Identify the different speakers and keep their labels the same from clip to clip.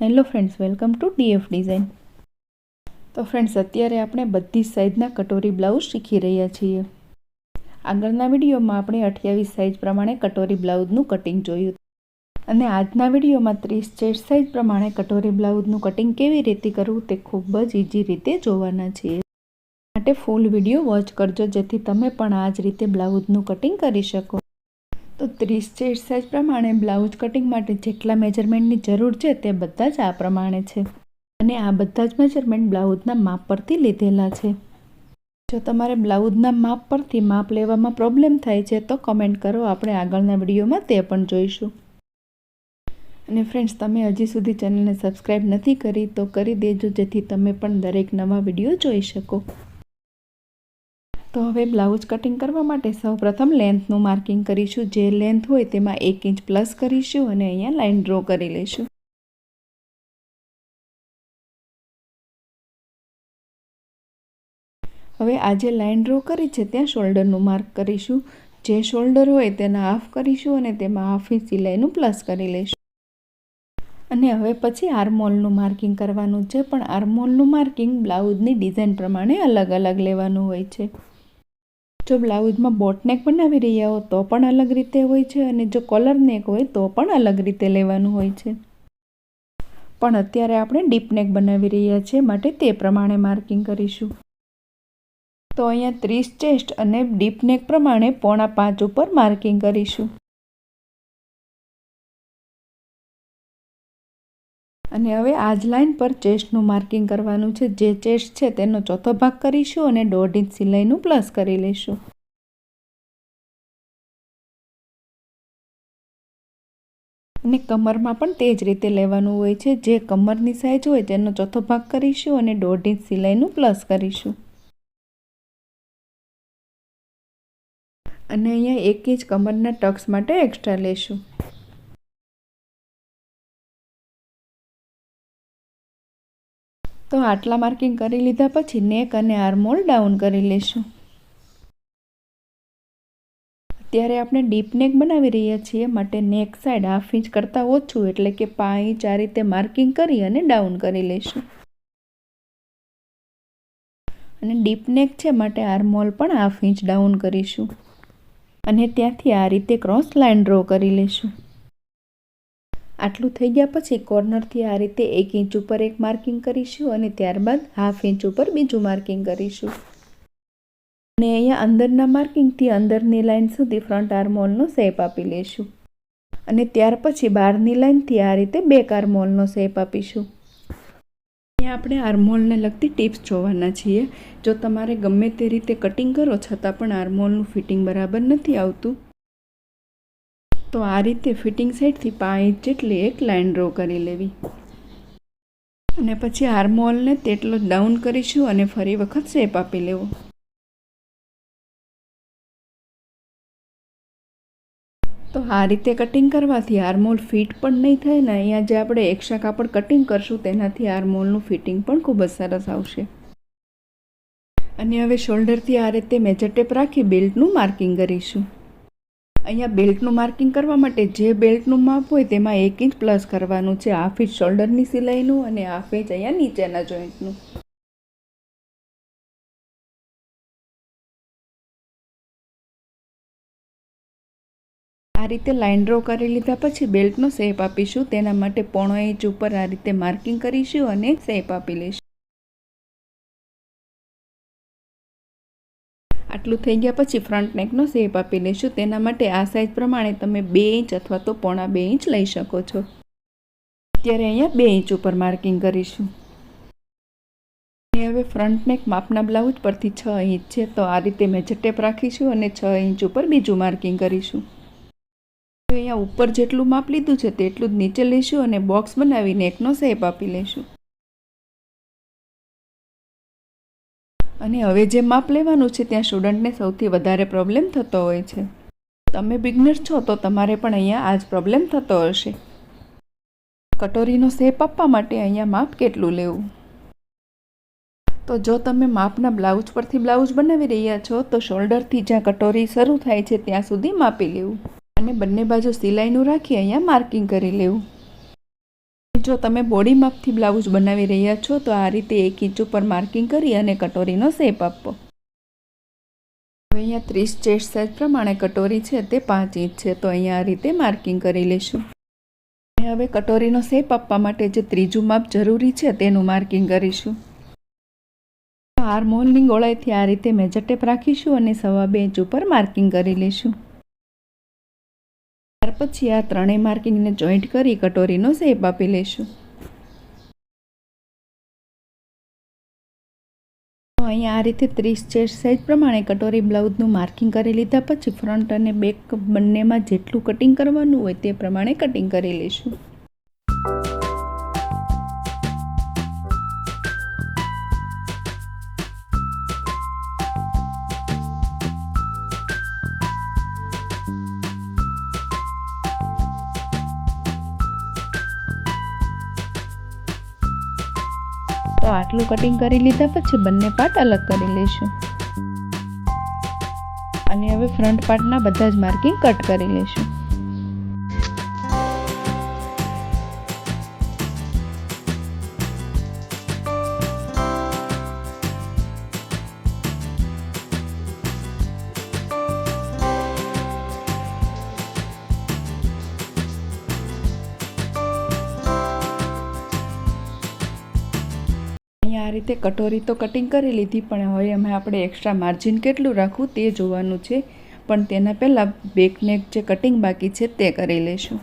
Speaker 1: Hello friends, welcome to DF design. તો friends, અત્યારે આપણે બધી સાઇઝના કટોરી બ્લાઉઝ શીખી રહ્યા છીએ. આગળના વિડીયોમાં આપણે અઠ્યાવીસ સાઇઝ પ્રમાણે કટોરી બ્લાઉઝનું કટિંગ જોયું. અને આજના વિડીયોમાં ત્રીસ ચેસ્ટ સાઇઝ પ્રમાણે કટોરી બ્લાઉઝનું કટિંગ કેવી રીતે કરવું તે ખૂબ જ ઇઝી રીતે જોવાના છીએ. માટે ફૂલ વીડિયો વોચ કરજો, જેથી તમે પણ આ જ રીતે બ્લાઉઝનું કટિંગ કરી શકો. તો ત્રીસ ચેસ્ટ સાઇઝ પ્રમાણે બ્લાઉઝ કટિંગ માટે જેટલા મેજરમેન્ટની જરૂર છે તે બધા જ આ પ્રમાણે છે. અને આ બધા જ મેજરમેન્ટ બ્લાઉઝના માપ પરથી લીધેલા છે. જો તમારે બ્લાઉઝના માપ પરથી માપ લેવામાં પ્રોબ્લેમ થાય છે તો કમેન્ટ કરો, આપણે આગળના વિડીયોમાં તે પણ જોઈશું. અને ફ્રેન્ડ્સ, તમે હજી સુધી ચેનલને સબસ્ક્રાઈબ નથી કરી તો કરી દેજો, જેથી તમે પણ દરેક નવા વીડિયો જોઈ શકો. તો હવે બ્લાઉઝ કટિંગ કરવા માટે સૌપ્રથમ લેન્થનું માર્કિંગ કરીશું. જે લેન્થ હોય તેમાં એક ઇંચ પ્લસ કરીશું અને અહીંયા લાઇન ડ્રો કરી લઈશું. હવે આજે લાઇન ડ્રો કરી છે ત્યાં શોલ્ડરનું માર્ક કરીશું. જે શોલ્ડર હોય તેના હાફ કરીશું અને તેમાં હાફ ઇંચ સિલાઈનું પ્લસ કરી લઈશું. અને હવે પછી આર્મોલનું માર્કિંગ કરવાનું છે. પણ આર્મોલનું માર્કિંગ બ્લાઉઝની ડિઝાઇન પ્રમાણે અલગ અલગ લેવાનું હોય છે. જો બ્લાઉઝમાં બોટનેક બનાવી રહ્યા હો, તો પણ અલગ રીતે હોય છે અને જો કોલર નેક હોય, તો પણ અલગ રીતે લેવાનું હોય છે. પણ અત્યારે આપણે ડીપ નેક બનાવી રહ્યા છીએ માટે તે પ્રમાણે માર્કિંગ કરીશું. તો અહીંયા ત્રીસ ચેસ્ટ અને ડીપ નેક પ્રમાણે પોણા પાંચ ઉપર માર્કિંગ કરીશું. અને હવે આ જ લાઇન પર ચેસ્ટનું માર્કિંગ કરવાનું છે. જે ચેસ્ટ છે તેનો ચોથો ભાગ કરીશું અને દોઢ ઇંચ સિલાઈનું પ્લસ કરી લઈશું. અને કમરમાં પણ તે જ રીતે લેવાનું હોય છે. જે કમરની સાઈઝ હોય તેનો ચોથો ભાગ કરીશું અને દોઢ ઇંચ સિલાઈનું પ્લસ કરીશું. અને અહીંયા એક ઇંચ કમરના ટક્સ માટે એક્સ્ટ્રા લેશું. તો આટલા માર્કિંગ કરી લીધા પછી નેક અને આર્મોલ ડાઉન કરી લેશું. અત્યારે આપણે ડીપ નેક બનાવી રહ્યા છીએ, માટે નેક સાઈડ હાફ ઇંચ કરતાં ઓછું, એટલે કે પાંચ આ રીતે માર્કિંગ કરી અને ડાઉન કરી લઈશું અને ડીપ નેક છે, માટે આર્મોલ પણ હાફ ઇંચ ડાઉન કરીશું. અને ત્યાંથી આ રીતે ક્રોસ લાઇન ડ્રો કરી લઈશું આટલું થઈ ગયા પછી કોર્નરથી આ રીતે એક ઇંચ ઉપર એક માર્કિંગ કરીશું અને ત્યારબાદ હાફ ઇંચ ઉપર બીજું માર્કિંગ કરીશું. અને અહીંયા અંદરના માર્કિંગથી અંદરની લાઇન સુધી ફ્રન્ટ આર્મોલનો શેપ આપી લઈશું. અને ત્યાર પછી બહારની લાઇનથી આ રીતે બેક આર્મોલનો શેપ આપીશું. અહીંયા આપણે આર્મોલને લગતી ટિપ્સ જોવાના છીએ. જો તમારે ગમે તે રીતે કટિંગ કરો, છતાં પણ આર્મોલનું ફિટિંગ બરાબર નથી આવતું. તો આ રીતે ફિટિંગ સાઈડથી પાંચ જેટલી એક લાઇન ડ્રો કરી લેવી. અને પછી આર્મોલને તેટલો ડાઉન કરીશું અને ફરી વખત શેપ આપી લેવો. તો આ રીતે કટિંગ કરવાથી આર્મોલ ફિટ પણ નહીં થાય ને અહીંયા જે આપણે એક્સ્ટ્રા કાપડ કટિંગ કરશું તેનાથી આર્મોલનું ફિટિંગ પણ ખૂબ જ સરસ આવશે. અને હવે શોલ્ડરથી આ રીતે મેજર ટેપ રાખી બેલ્ટનું માર્કિંગ કરીશું. અહીંયા બેલ્ટનું માર્કિંગ કરવા માટે જે બેલ્ટનું માપ હોય તેમાં એક ઇંચ પ્લસ કરવાનું છે. હાફ ઇંચ શોલ્ડરની સિલાઈનું અને હાફ ઇંચ અહીંયા નીચેના જોઈન્ટનું. આ રીતે લાઇન ડ્રો કરી લીધા પછી બેલ્ટનો શેપ આપીશું. તેના માટે પોણો ઇંચ ઉપર આ રીતે માર્કિંગ કરીશું અને શેપ આપી લઈશું. આટલું થઈ ગયા પછી ફ્રન્ટ નેકનો શેપ આપી લઈશું તેના માટે આ સાઈઝ પ્રમાણે તમે બે ઇંચ અથવા તો પોણા બે ઇંચ લઈ શકો છો. અત્યારે અહીંયા બે ઇંચ ઉપર માર્કિંગ કરીશું. હવે ફ્રન્ટ નેક માપના બ્લાઉઝ પરથી છ ઇંચ છે. તો આ રીતે મેજર ટેપ રાખીશું અને છ ઇંચ ઉપર બીજું માર્કિંગ કરીશું. અહીંયા ઉપર જેટલું માપ લીધું છે તેટલું જ નીચે લઈશું અને બોક્સ બનાવીને એકનો શેપ આપી લઈશું. અને હવે જે માપ લેવાનું છે, ત્યાં સ્ટુડન્ટને સૌથી વધારે પ્રોબ્લેમ થતો હોય છે. તમે બિગનર છો, તો તમારે પણ અહીંયા આ જ પ્રોબ્લેમ થતો હશે. કટોરીનો શેપ આપવા માટે અહીંયા માપ કેટલું લેવું? તો જો તમે માપના બ્લાઉઝ પરથી બ્લાઉઝ બનાવી રહ્યા છો, તો શોલ્ડરથી જ્યાં કટોરી શરૂ થાય છે, ત્યાં સુધી માપી લેવું. અને બંને બાજુ સિલાઈનું રાખી અહીંયા માર્કિંગ કરી લેવું. જો તમે બોડી માપથી બ્લાઉઝ બનાવી રહ્યા છો, તો આ રીતે એક ઇંચ ઉપર માર્કિંગ કરી અને કટોરીનો શેપ આપો. હવે અહીંયા ત્રીસ ચેસ્ટ સાઇઝ પ્રમાણે કટોરી છે, તે પાંચ ઇંચ છે, તો અહીંયા આ રીતે માર્કિંગ કરી લઈશું હવે કટોરીનો શેપ આપવા માટે જે ત્રીજું માપ જરૂરી છે, તેનું માર્કિંગ કરીશું. આર્મોલની ગોળાઈથી આ રીતે મેજર ટેપ રાખીશું અને સવા બે ઇંચ ઉપર માર્કિંગ કરી લઈશું પછી આ ત્રણેય માર્કિંગને જોઈન્ટ કરી કટોરીનો શેપ આપી લઈશું અહીંયા આ રીતે ત્રીસ ચેસ્ટ સાઇઝ પ્રમાણે કટોરી બ્લાઉઝનું માર્કિંગ કરી લીધા પછી ફ્રન્ટ અને બેક બંનેમાં જેટલું કટિંગ કરવાનું હોય તે પ્રમાણે કટિંગ કરી લઈશું તો આટલું કટિંગ કરી લીધા પછી બંને પાર્ટ અલગ કરી લઈશું. અને હવે ફ્રન્ટ પાર્ટના બધા જ માર્કિંગ કટ કરી લઈશું. રીતે કટોરી તો કટિંગ કરી લીધી પણ હવે એમાં આપણે એક્સ્ટ્રા માર્જિન કેટલું રાખવું તે જોવાનું છે. પણ તેના પહેલાં બેક નેક જે કટિંગ બાકી છે તે કરી લઈશું.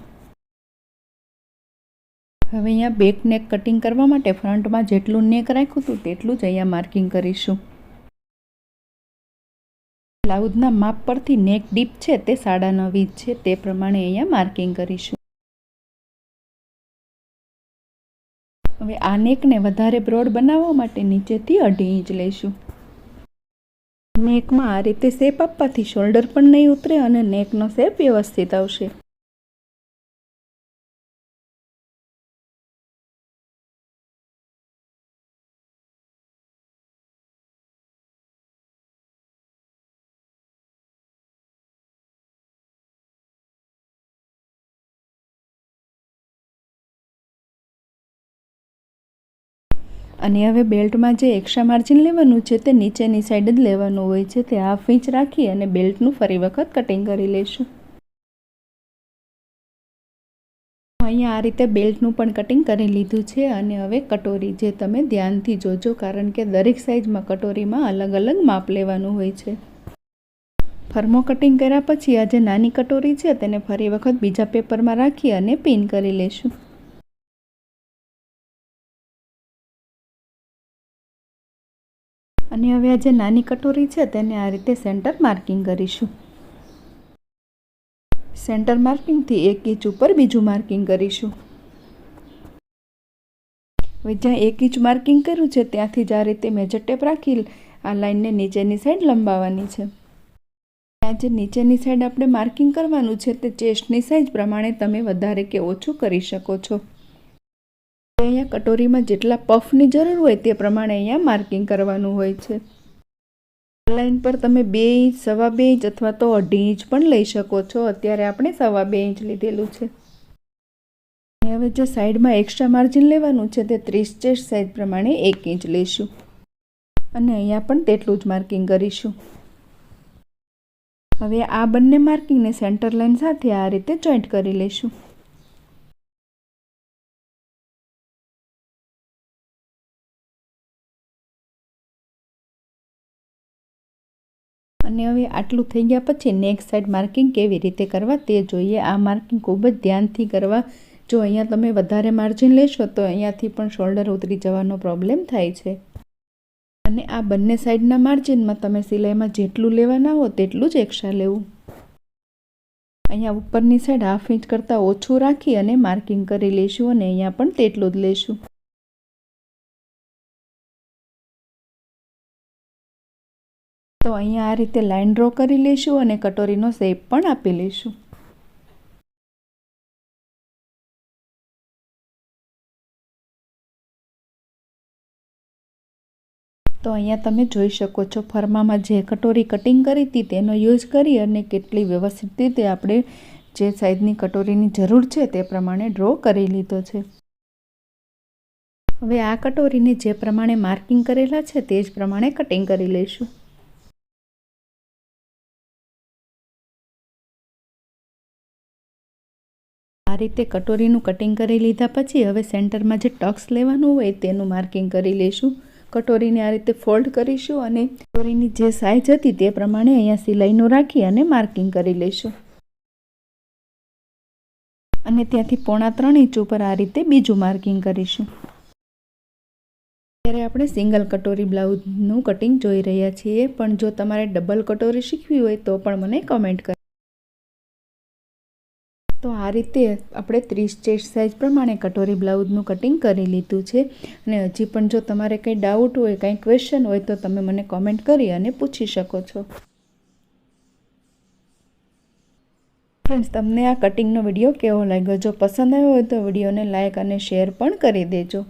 Speaker 1: હવે અહીંયા બેકનેક કટિંગ કરવા માટે ફ્રન્ટમાં જેટલું નેક રાખ્યું હતું તેટલું જ અહીંયા માર્કિંગ કરીશું. બ્લાઉઝના માપ પરથી નેક ડીપ છે તે સાડા નવ છે તે પ્રમાણે અહીંયા માર્કિંગ કરીશું. હવે આ નેકને વધારે બ્રોડ બનાવવા માટે નીચેથી અઢી ઇંચ લઈશું. નેકમાં આ રીતે શેપ આપવાથી શોલ્ડર પણ નહીં ઉતરે અને નેકનો શેપ વ્યવસ્થિત આવશે. અને હવે બેલ્ટમાં જે એક્સ્ટ્રા માર્જિન લેવાનું છે તે નીચેની સાઈડ જ લેવાનું હોય છે. તે હાફ ઇંચ રાખી અને બેલ્ટનું ફરી વખત કટિંગ કરી લઈશું. અહીંયા આ રીતે બેલ્ટનું પણ કટિંગ કરી લીધું છે અને હવે કટોરી જે તમે ધ્યાનથી જોજો, કારણ કે દરેક સાઈઝમાં કટોરીમાં અલગ અલગ માપ લેવાનું હોય છે. ફર્મો કટિંગ કર્યા પછી આ જે નાની કટોરી છે તેને ફરી વખત બીજા પેપરમાં રાખી અને પિન કરી લઈશું. અને હવે આ જે નાની કટોરી છે તેને આ રીતે સેન્ટર માર્કિંગ કરીશું. સેન્ટર માર્કિંગથી એક ઇંચ ઉપર બીજું માર્કિંગ કરીશું. હવે જ્યાં એક ઇંચ માર્કિંગ કર્યું છે, ત્યાંથી જ આ રીતે મેજર ટેપ રાખી, આ લાઇનને નીચેની સાઈડ લંબાવવાની છે. ત્યાં જે નીચેની સાઈડ આપણે માર્કિંગ કરવાનું છે, તે ચેસ્ટની સાઈઝ પ્રમાણે તમે વધારે કે ઓછું કરી શકો છો. અહીંયા કટોરીમાં જેટલા પફની જરૂર હોય તે પ્રમાણે અહીંયા માર્કિંગ કરવાનું હોય છે. ઓનલાઈન પર તમે બે ઇંચ, સવા બે ઇંચ અથવા તો અઢી ઇંચ પણ લઈ શકો છો. અત્યારે આપણે સવા બે ઇંચ લીધેલું છે. હવે જે સાઈડમાં એક્સ્ટ્રા માર્જિન લેવાનું છે તે ત્રીસ ચેસ્ટ સાઈઝ પ્રમાણે એક ઇંચ લઈશું. અને અહીંયા પણ તેટલું જ માર્કિંગ કરીશું. હવે આ બંને માર્કિંગને સેન્ટર લાઇન સાથે આ રીતે જોઈન્ટ કરી લઈશું. અને હવે આટલું થઈ ગયા પછી નેક્સ્ટ સાઈડ માર્કિંગ કેવી રીતે કરવા તે જોઈએ. આ માર્કિંગ ખૂબ જ ધ્યાનથી કરવા. જો અહીંયા તમે વધારે માર્જિન લેશો તો અહીંયાથી પણ શોલ્ડર ઉતરી જવાનો પ્રોબ્લેમ થાય છે. અને આ બંને સાઈડના માર્જિનમાં તમે સિલાઈમાં જેટલું લેવાના હો તેટલું જ એક્સ્ટ્રા લેવું. અહીંયા ઉપરની સાઈડ હાફ ઇંચ કરતાં ઓછું રાખી અને માર્કિંગ કરી લઈશું અને અહીંયા પણ તેટલું જ લઈશું તો અહીંયા આ રીતે લાઇન ડ્રો કરી લઈશું અને કટોરીનો શેપ પણ આપી લઈશું. તો અહીંયા તમે જોઈ શકો છો, ફરમામાં જે કટોરી કટિંગ કરી હતી તેનો યુઝ કરી અને કેટલી વ્યવસ્થિત રીતે આપણે જે સાઈઝની કટોરીની જરૂર છે તે પ્રમાણે ડ્રો કરી લીધો છે. હવે આ કટોરીને જે પ્રમાણે માર્કિંગ કરેલા છે તે જ પ્રમાણે કટિંગ કરી લઈશું. આ રીતે કટોરીનું કટિંગ કરી લીધા પછી હવે સેન્ટરમાં જે ટક્સ લેવાનું હોય તેનું માર્કિંગ કરી લઈશું. કટોરીને આ રીતે ફોલ્ડ કરીશું અને કટોરીની જે સાઇઝ હતી તે પ્રમાણે અહીંયા સિલાઈનું રાખી અને માર્કિંગ કરી લઈશું. અને ત્યાંથી પોણા ત્રણ ઇંચ ઉપર આ રીતે બીજું માર્કિંગ કરીશું. ત્યારે આપણે સિંગલ કટોરી બ્લાઉઝનું કટિંગ જોઈ રહ્યા છીએ, પણ જો તમારે ડબલ કટોરી શીખવી હોય તો પણ મને કમેન્ટ કરો તો આ રીતે આપણે ત્રીસ ચેસ્ટ સાઇઝ પ્રમાણે કટોરી બ્લાઉઝનું કટિંગ કરી લીધું છે. અને હજી પણ જો તમારે કંઈ ડાઉટ હોય, કંઈ ક્વેશ્ચન હોય, તો તમે મને કોમેન્ટ કરી અને પૂછી શકો છો. ફ્રેન્ડ્સ તમને આ કટિંગનો વીડિયો કેવો લાગ્યો? જો પસંદ આવ્યો હોય, તો વિડીયોને લાઇક અને શેર પણ કરી દેજો.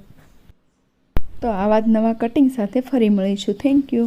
Speaker 1: તો આવા જ નવા કટિંગ સાથે ફરી મળીશું. Thank you